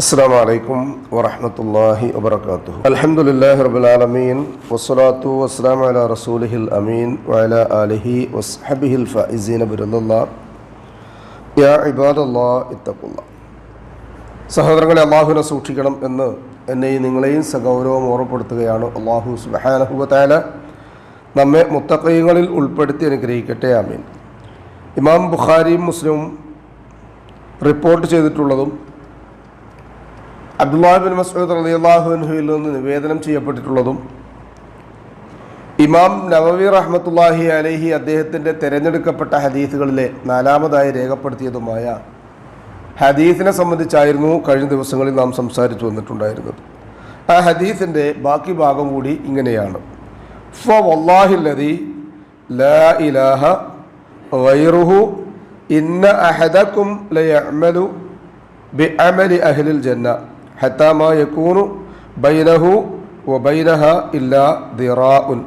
السلام عليكم ورحمة الله وبركاته الحمد لله رب العالمين والصلاة والسلام على رسوله الأمين وعلى آله وصحبه الفائزين برضا الله يا عباد الله اتقوا الله സഹോദരങ്ങളെ അള്ളാഹുവിനെ സൂക്ഷിക്കണം എന്ന് എന്നെയും നിങ്ങളെയും സഗൗരവം ഓർമ്മപ്പെടുത്തുകയാണ് അള്ളാഹു സുബഹാനഹുബത്താല നമ്മെ മുത്തക്കൈകളിൽ ഉൾപ്പെടുത്തി അനുഗ്രഹിക്കട്ടെ ആമീൻ ഇമാം ബുഖാരിയും മുസ്ലിമും റിപ്പോർട്ട് ചെയ്തിട്ടുള്ളതും അബ്ദുല്ലാഹിബിൻ മസൂദ് റളിയല്ലാഹുവിൽ നിന്ന് നിവേദനം ചെയ്യപ്പെട്ടിട്ടുള്ളതും ഇമാം നവവി റഹ്മത്തുല്ലാഹി അലഹി അദ്ദേഹത്തിന്റെ തിരഞ്ഞെടുക്കപ്പെട്ട ഹദീസുകളിലെ നാലാമതായി രേഖപ്പെടുത്തിയതുമായ ഹദീസിനെ സംബന്ധിച്ചായിരുന്നു കഴിഞ്ഞ ദിവസങ്ങളിൽ നാം സംസാരിച്ചു വന്നിട്ടുണ്ടായിരുന്നത്. ആ ഹദീസിന്റെ ബാക്കി ഭാഗം കൂടി ഇങ്ങനെയാണ്. ഫ ലാ ഇലാഹ ഇന്ന അഹദക്കും ലയഅമലു ജന്ന ഹത്താമ യക്കൂനു ബൈനഹു വ ബൈനഹ ഇല്ലാ ദിറാ ഉൻ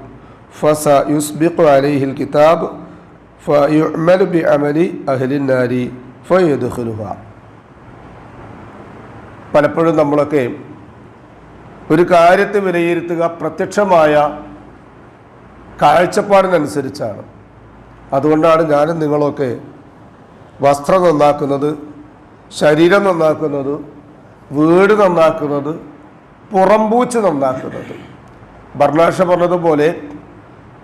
ഫസ യുസ്ബിഖു അലൈഹിൽ കിതാബ് ഫയുഅമൽ ബി അമലി അഹ്ലിൻ നാരി ഫയദ്ഖുലുഹ. പലപ്പോഴും നമ്മളൊക്കെ ഒരു കാര്യത്തെ വിലയിരുത്തുക പ്രത്യക്ഷമായ കാഴ്ചപ്പാടിനനുസരിച്ചാണ്. അതുകൊണ്ടാണ് ഞാനും നിങ്ങളൊക്കെ വസ്ത്രം നന്നാക്കുന്നത് ശരീരം നന്നാക്കുന്നത് വീട് നന്നാക്കുന്നത് പുറംപൂച്ച് നന്നാക്കുന്നത്. ഭർണാഷ പറഞ്ഞതുപോലെ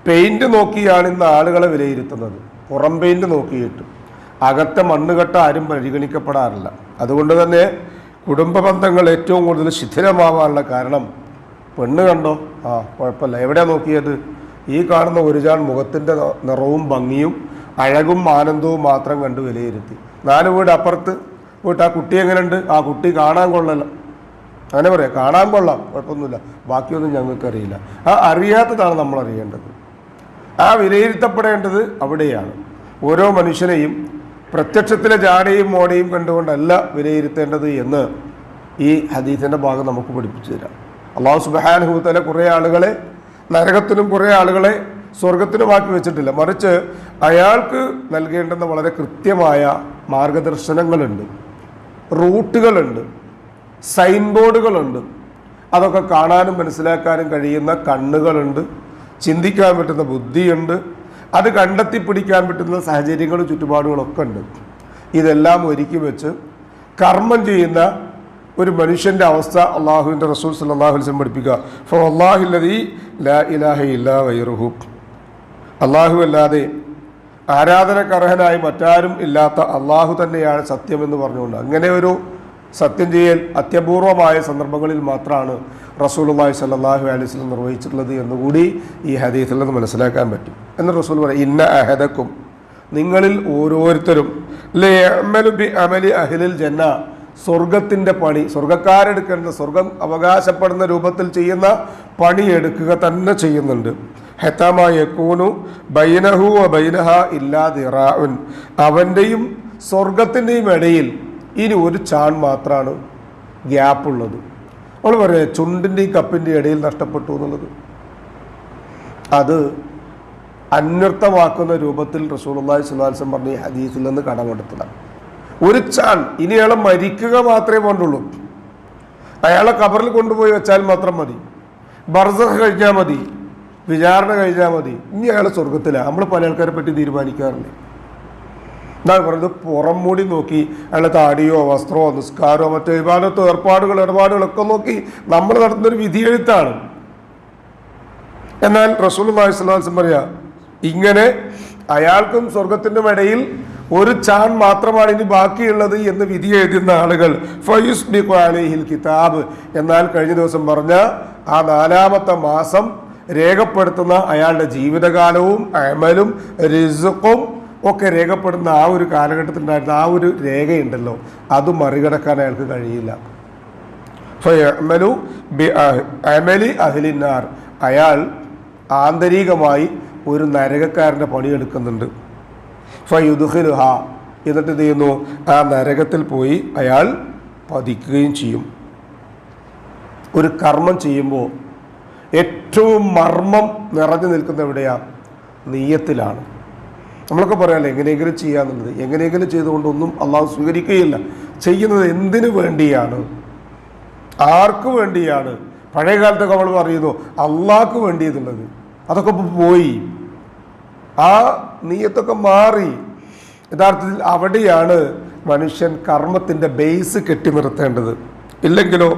പെയിന്റ് നോക്കിയാണ് ഇന്ന് ആളുകളെ വിലയിരുത്തുന്നത്. പുറം പെയിന്റ് നോക്കിയിട്ട്. അകത്തെ മണ്ണുകെട്ട ആരും പരിഗണിക്കപ്പെടാറില്ല. അതുകൊണ്ട് തന്നെ കുടുംബ ബന്ധങ്ങൾ ഏറ്റവും കൂടുതൽ ശിഥിലമാവാനുള്ള കാരണം പെണ്ണ് കണ്ടോ? ആ കുഴപ്പമില്ല. എവിടെ നോക്കിയത്? ഈ കാണുന്ന ഒരു ജാൺ മുഖത്തിന്റെ നിറവും ഭംഗിയും അഴകും ആനന്ദവും മാത്രം കണ്ട് വിലയിരുത്തി. നാല് വീട് അപ്പുറത്ത് പോയിട്ട് ആ കുട്ടി എങ്ങനെയുണ്ട്? ആ കുട്ടി കാണാൻ കൊള്ളല്ല. അങ്ങനെ പറയാം. കാണാൻ കൊള്ളാം. കുഴപ്പമൊന്നുമില്ല. ബാക്കിയൊന്നും ഞങ്ങൾക്കറിയില്ല. ആ അറിയാത്തതാണ് നമ്മൾ അറിയേണ്ടത് ആ വിലയിരുത്തപ്പെടേണ്ടത് അവിടെയാണ്. ഓരോ മനുഷ്യനെയും പ്രത്യക്ഷത്തിലെ ജാടയും മോടയും കണ്ടുകൊണ്ടല്ല വിലയിരുത്തേണ്ടത് എന്ന് ഈ ഹദീസിന്റെ ഭാഗം നമുക്ക് പഠിപ്പിച്ചു തരാം. അള്ളാഹു സുബാനുഭൂത്തല കുറേ ആളുകളെ നരകത്തിനും കുറേ ആളുകളെ സ്വർഗത്തിനുമാക്കി വെച്ചിട്ടില്ല. മറിച്ച് അയാൾക്ക് നൽകേണ്ടുന്ന വളരെ കൃത്യമായ മാർഗദർശനങ്ങളുണ്ട്. റൂട്ടുകളുണ്ട് സൈൻ ബോർഡുകളുണ്ട് അതൊക്കെ കാണാനും മനസ്സിലാക്കാനും കഴിയുന്ന കണ്ണുകളുണ്ട് ചിന്തിക്കാൻ പറ്റുന്ന ബുദ്ധിയുണ്ട് അത് കണ്ടെത്തി പിടിക്കാൻ പറ്റുന്ന സാഹചര്യങ്ങളും ചുറ്റുപാടുകളൊക്കെ ഉണ്ട്. ഇതെല്ലാം ഒരുക്കി വെച്ച് കർമ്മം ചെയ്യുന്ന ഒരു മനുഷ്യന്റെ അവസ്ഥ അള്ളാഹുവിന്റെ റസൂൽ സല്ലാഹു വസ്ലം പഠിപ്പിക്കുക. ഫോ അള്ളാഹുല്ലതി ലാ ഇലാഹ ഇല്ലാ വൈറുഹു അള്ളാഹു അല്ലാതെ ആരാധനക്കർഹനായി മറ്റാരും ഇല്ലാത്ത അള്ളാഹു തന്നെയാണ് സത്യമെന്ന് പറഞ്ഞുകൊണ്ട് അങ്ങനെ ഒരു സത്യം ചെയ്യൽ അത്യപൂർവമായ സന്ദർഭങ്ങളിൽ മാത്രമാണ് റസൂലുള്ളാഹി സ്വല്ലല്ലാഹു അലൈഹി വസല്ലം നിർവഹിച്ചിട്ടുള്ളത് എന്നുകൂടി ഈ ഹദീസിൽ നിന്ന് മനസ്സിലാക്കാൻ പറ്റും. എന്ന് റസൂൽ പറയും ഇന്ന അഹദക്കും. നിങ്ങളിൽ ഓരോരുത്തരും ബി അമലി അഹ്ലിൽ ജന്ന. സ്വർഗത്തിന്റെ പണി സ്വർഗക്കാരെടുക്കേണ്ട സ്വർഗം അവകാശപ്പെടുന്ന രൂപത്തിൽ ചെയ്യുന്ന പണി എടുക്കുക തന്നെ ചെയ്യുന്നുണ്ട്. ഹെത്താമൂനു ബൈനഹു ബൈനഹ ഇല്ലാതിറാഉൻ അവന്റെയും സ്വർഗത്തിന്റെയും ഇടയിൽ ഇനി ഒരു ചാൺ മാത്രമാണ് ഗ്യാപ്പുള്ളത്. നമ്മൾ പറയാം ചുണ്ടിന്റെയും കപ്പിന്റെയും ഇടയിൽ നഷ്ടപ്പെട്ടു എന്നുള്ളത്. അത് അന്വർത്ഥമാക്കുന്ന രൂപത്തിൽ റസൂലുള്ളാഹി സുലാൽസം പറഞ്ഞ ഹദീസിൽ നിന്ന് കടമെടുത്തതാണ് ഒരു ചാൺ ഇനി അയാളെ മരിക്കുക മാത്രമേ വേണ്ടുള്ളൂ. അയാളെ കബറിൽ കൊണ്ടുപോയി വെച്ചാൽ മാത്രം മതി. ബർസഖ് കഴിഞ്ഞാൽ മതി. വിചാരണ കഴിഞ്ഞാൽ മതി. ഇനി അയാൾ സ്വർഗത്തിലാണ് നമ്മൾ പല ആൾക്കാരെ പറ്റി തീരുമാനിക്കാറുണ്ട് എന്താണ് പറയുന്നത് പുറം മൂടി നോക്കി അയാളെ താടിയോ വസ്ത്രമോ നിസ്കാരമോ മറ്റോ വിവാദത്തോ ഏർപ്പാടുകൾ ഇടപാടുകളൊക്കെ നോക്കി നമ്മൾ നടത്തുന്നൊരു വിധിയെഴുത്താണ്. എന്നാൽ റസൂൽ മഹിസ്ലാസം പറയാ ഇങ്ങനെ അയാൾക്കും സ്വർഗത്തിന്റെ ഇടയിൽ ഒരു ചാൻ മാത്രമാണ് ഇനി ബാക്കിയുള്ളത് എന്ന് വിധി എഴുതുന്ന ആളുകൾ ഫയുസ് ബി കിതാബ്. എന്നാൽ കഴിഞ്ഞ ദിവസം പറഞ്ഞ ആ നാലാമത്തെ മാസം രേഖപ്പെടുത്തുന്ന അയാളുടെ ജീവിതകാലവും അമലും റിസുക്കും ഒക്കെ രേഖപ്പെടുന്ന ആ ഒരു കാലഘട്ടത്തിലുണ്ടായിരുന്ന ആ ഒരു രേഖയുണ്ടല്ലോ. അത് മറികടക്കാൻ അയാൾക്ക് കഴിയില്ല. ഫയമലു ബി അമലി അഹ്ലിന്നാർ. അയാൾ ആന്തരികമായി ഒരു നരകക്കാരന്റെ പണിയെടുക്കുന്നുണ്ട്. ഫയുദുഹുലുഹ എന്നിട്ട് എന്ത് ചെയ്യുന്നു? ആ നരകത്തിൽ പോയി അയാൾ പതിക്കുകയും ചെയ്യും. ഒരു കർമ്മം ചെയ്യുമ്പോൾ ഏറ്റവും മർമ്മം നിറഞ്ഞു നിൽക്കുന്ന എവിടെയാണ് നീയത്തിലാണ് നമ്മളൊക്കെ പറയാമല്ലോ എങ്ങനെയെങ്കിലും ചെയ്യാന്നുള്ളത് എങ്ങനെയെങ്കിലും ചെയ്തുകൊണ്ടൊന്നും അള്ളാഹു സ്വീകരിക്കുകയില്ല. ചെയ്യുന്നത് എന്തിനു വേണ്ടിയാണ്? ആർക്ക് വേണ്ടിയാണ്? പഴയ കാലത്തൊക്കെ നമ്മൾ പറയുന്നു അള്ളാഹ്ക്ക് വേണ്ടി അതൊക്കെ ഇപ്പോൾ പോയി. ആ നീയത്തൊക്കെ മാറി. യഥാർത്ഥത്തിൽ അവിടെയാണ് മനുഷ്യൻ കർമ്മത്തിന്റെ ബേസ് കെട്ടി നിർത്തേണ്ടത് ഇല്ലെങ്കിലോ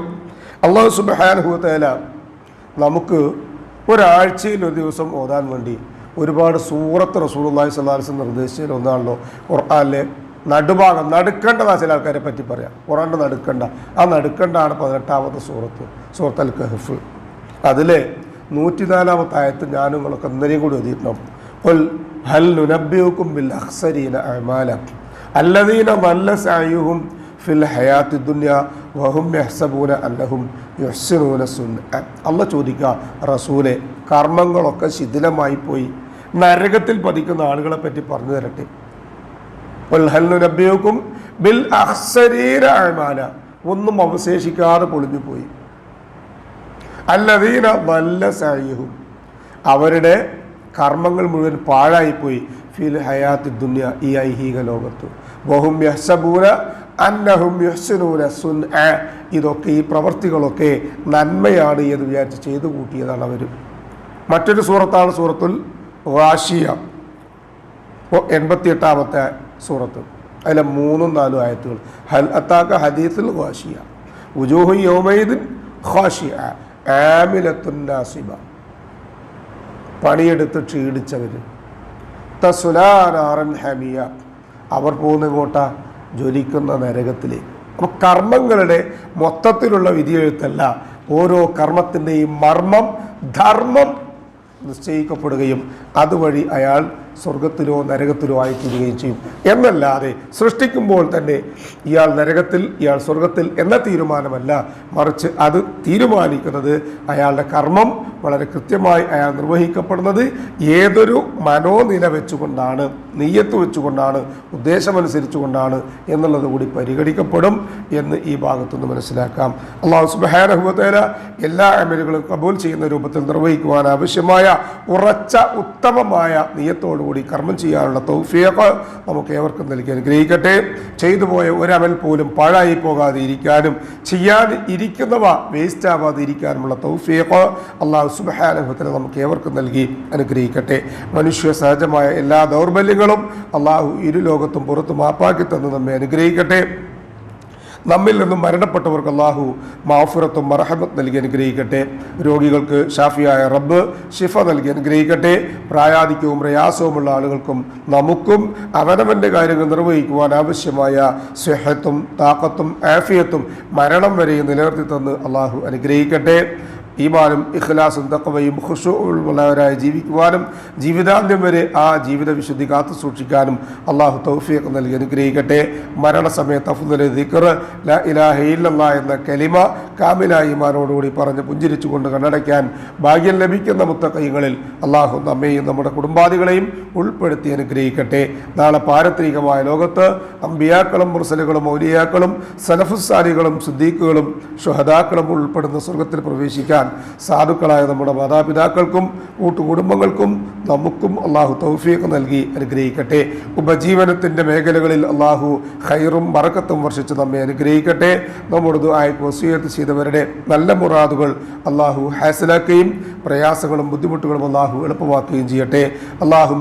അള്ളാഹു സുബാനുഭവത്തേല നമുക്ക് ഒരാഴ്ചയിൽ ഒരു ദിവസം ഓതാൻ വേണ്ടി ഒരുപാട് സൂറത്ത് റസൂലുള്ളാഹി സ്വല്ലല്ലാഹു അലൈഹി വസല്ലം നിർദ്ദേശിച്ചതിൽ ഒന്നാണല്ലോ ഖുർആാനിലെ നടുഭാഗം നടുക്കേണ്ടതാ ചില ആൾക്കാരെ പറ്റി പറയാം. ഖുറാന്റെ നടുക്കേണ്ട. ആ നടുക്കേണ്ടാണ് പതിനെട്ടാമത്തെ സൂറത്ത് സൂറത്ത് അൽ കഹഫ് അതിലെ നൂറ്റിനാലാമത്തെ ആയത്ത് ഞാനും നിങ്ങളൊക്കെ ഇന്നലെയും കൂടി എഴുതിയിട്ടുണ്ടാവും ഹൽ നുനബ്ബ്യൂക്കും ബിൽ അഹ്സരീന അല്ലദീന നല്ല സായുഹും ഫിൽ ഹയാത്തി ദുന്യ വഹും മെഹ്സബൂന അല്ലഹും യുഹ്സിനൂന സുന്ന അല്ല ചോദിക്കുക റസൂലെ കർമ്മങ്ങളൊക്കെ ശിഥിലമായി പോയി. നരകത്തിൽ പതിക്കുന്ന ആളുകളെ പറ്റി പറഞ്ഞു തരട്ടെ. ഉൽഹൽനുനബിയോക്കും ബിൽ അഹ്സരീര അഴമാന ഒന്നും അവശേഷിക്കാതെ പൊളിഞ്ഞു പോയി. അല്ലതീന വല്ല സായിഹും അവരുടെ കർമ്മങ്ങൾ മുഴുവൻ പാഴായിപ്പോയി ഫിൽ ഹയാത്തി ദുന്യ ഈ ഐഹിക ലോകത്തു. ബഹും യഹ്സബൂന അന്നഹും യുഹ്സിനൂന സുൻ ഇതൊക്കെ ഈ പ്രവർത്തികളൊക്കെ നന്മയാണ് എന്ന് വിചാരിച്ച് ചെയ്തു കൂട്ടിയതാണ് അവർ മറ്റൊരു സൂറത്താണ് സൂറത്തുൽ വാഷിയ എൺപത്തിയെട്ടാമത്തെ സൂറത്ത്. അതിലെ മൂന്നും നാലും ആയത്തുകൾ. ഹൽ അത്താക്ക ഹദീസുൽ വാഷിയ ഉജൂഹു യോമൈദിൻ ഖാഷിയ ആമിലത്തുൻ നാസിബ. പണിയെടുത്ത് ക്ഷീണിച്ചവർ തസുലാനാറൻ ഹമിയ. അവർ പോകുന്ന ഇങ്ങോട്ട ജ്വലിക്കുന്ന നരകത്തിലേക്ക് അപ്പോൾ കർമ്മങ്ങളുടെ മൊത്തത്തിലുള്ള വിധിയെഴുത്തല്ല. ഓരോ കർമ്മത്തിന്റെയും മർമ്മം ധർമ്മം നിശ്ചയിക്കപ്പെടുകയും അതുവഴി അയാൾ സ്വർഗത്തിലോ നരകത്തിലോ ആയിത്തീരുകയും ചെയ്യും. എന്നല്ലാതെ സൃഷ്ടിക്കുമ്പോൾ തന്നെ ഇയാൾ നരകത്തിൽ ഇയാൾ സ്വർഗത്തിൽ എന്ന തീരുമാനമല്ല. മറിച്ച് അത് തീരുമാനിക്കുന്നത് അയാളുടെ കർമ്മം വളരെ കൃത്യമായി അയാൾ നിർവഹിക്കപ്പെടുന്നത് ഏതൊരു മനോനില വെച്ചുകൊണ്ടാണ് നെയ്യത്ത് വെച്ചുകൊണ്ടാണ് ഉദ്ദേശമനുസരിച്ചുകൊണ്ടാണ് എന്നുള്ളത് കൂടി പരിഗണിക്കപ്പെടും എന്ന് ഈ ഭാഗത്തുനിന്ന് മനസ്സിലാക്കാം. അള്ളാഹു സുബാനഹുബത്തേല എല്ലാ അമലുകളും കബൂൽ ചെയ്യുന്ന രൂപത്തിൽ നിർവഹിക്കുവാൻ ആവശ്യമായ ഉറച്ച ഉത്തമമായ നിയത്തോടുകൂടി കർമ്മം ചെയ്യാനുള്ള തൗഫിയൊക്കെ നമുക്ക് ഏവർക്കും നൽകി അനുഗ്രഹിക്കട്ടെ. ചെയ്തു പോയ ഒരമൽ പോലും പാഴായി പോകാതെ ഇരിക്കാനും ചെയ്യാൻ ഇരിക്കുന്നവ വേസ്റ്റ് ആവാതെ ഇരിക്കാനുമുള്ള തൗഫിയൊക്കെ അള്ളാഹു സുബഹാനുഭവത്തിന് നമുക്ക് ഏവർക്കും നൽകി അനുഗ്രഹിക്കട്ടെ. മനുഷ്യ സഹജമായ എല്ലാ ദൗർബല്യങ്ങളും അള്ളാഹു ഇരു ലോകത്തും പുറത്തും മാപ്പാക്കി തന്ന് നമ്മെ അനുഗ്രഹിക്കട്ടെ. നമ്മിൽ നിന്നും മരണപ്പെട്ടവർക്ക് അള്ളാഹു മാഫുറത്തും മറഹമത്ത് നൽകി അനുഗ്രഹിക്കട്ടെ. രോഗികൾക്ക് ഷാഫിയായ റബ്ബ് ഷിഫ നൽകി അനുഗ്രഹിക്കട്ടെ. പ്രായാധിക്യവും പ്രയാസവുമുള്ള ആളുകൾക്കും നമുക്കും അവനവന്റെ കാര്യങ്ങൾ നിർവഹിക്കുവാൻ ആവശ്യമായ സ്വേഹത്തും താക്കത്തും ആഫിയത്തും മരണം വരെയും നിലനിർത്തി തന്ന് അള്ളാഹു അനുഗ്രഹിക്കട്ടെ. ഈമാനും ഇഖ്ലാസും തക്കവയും ഖുഷുള്ളവരായി ജീവിക്കുവാനും ജീവിതാന്ത്യം വരെ ആ ജീവിത വിശുദ്ധി കാത്തു സൂക്ഷിക്കാനും അള്ളാഹു തൗഫീഖ് നൽകി അനുഗ്രഹിക്കട്ടെ. മരണസമയത്ത് അഫുദൽ ദിക്കർ ല ഇലാഹ ഇല്ലല്ലാ എന്ന കലിമ കാമില ഈമാനോടുകൂടി പറഞ്ഞ് പുഞ്ചിരിച്ചുകൊണ്ട് കണ്ണടയ്ക്കാൻ ഭാഗ്യം ലഭിക്കുന്ന മുത്തക്കൈകളിൽ അള്ളാഹു നമ്മയും നമ്മുടെ കുടുംബാദികളെയും ഉൾപ്പെടുത്തി അനുഗ്രഹിക്കട്ടെ. നാളെ പാരത്രികമായ ലോകത്ത് അമ്പിയാക്കളും മുർസലുകളും ഔലിയാക്കളും സലഫുസാലികളും സിദ്ദീഖുകളും ഷുഹദാക്കളും ഉൾപ്പെടുന്ന സ്വർഗത്തിൽ പ്രവേശിക്കാൻ സാധുക്കളായ നമ്മുടെ മാതാപിതാക്കൾക്കും കൂട്ടുകുടുംബങ്ങൾക്കും നമുക്കും അള്ളാഹു തൗഫീഖ് നൽകി അനുഗ്രഹിക്കട്ടെ ഉപജീവനത്തിൻ്റെ മേഖലകളിൽ അള്ളാഹു ഖൈറും മറക്കത്തും വർഷിച്ച് നമ്മെ അനുഗ്രഹിക്കട്ടെ നമ്മുടെ ദുആയ്ക്ക് വസീയത്ത് ചെയ്തവരുടെ നല്ല മുറാദുകൾ അള്ളാഹു ഹാസിലാക്കുകയും പ്രയാസങ്ങളും ബുദ്ധിമുട്ടുകളും അള്ളാഹു എളുപ്പമാക്കുകയും ചെയ്യട്ടെ അള്ളാഹു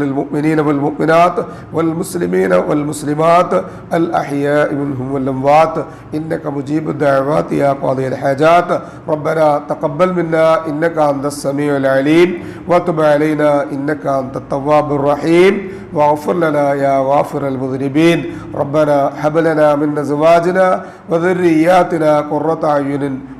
للمؤمنين والمؤمنات والمسلمين والمسلمات الأحياء منهم والأموات إنك مجيب الدعوات يا قاضي الحاجات ربنا تقبل منا إنك أنت السميع العليم وتب علينا إنك أنت التواب الرحيم واغفر لنا يا غافر المذنبين ربنا هب لنا من أزواجنا وذرياتنا قرة أعين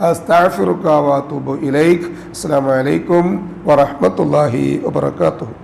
أستغفرك وأتوب إليك السلام عليكم ورحمة الله وبركاته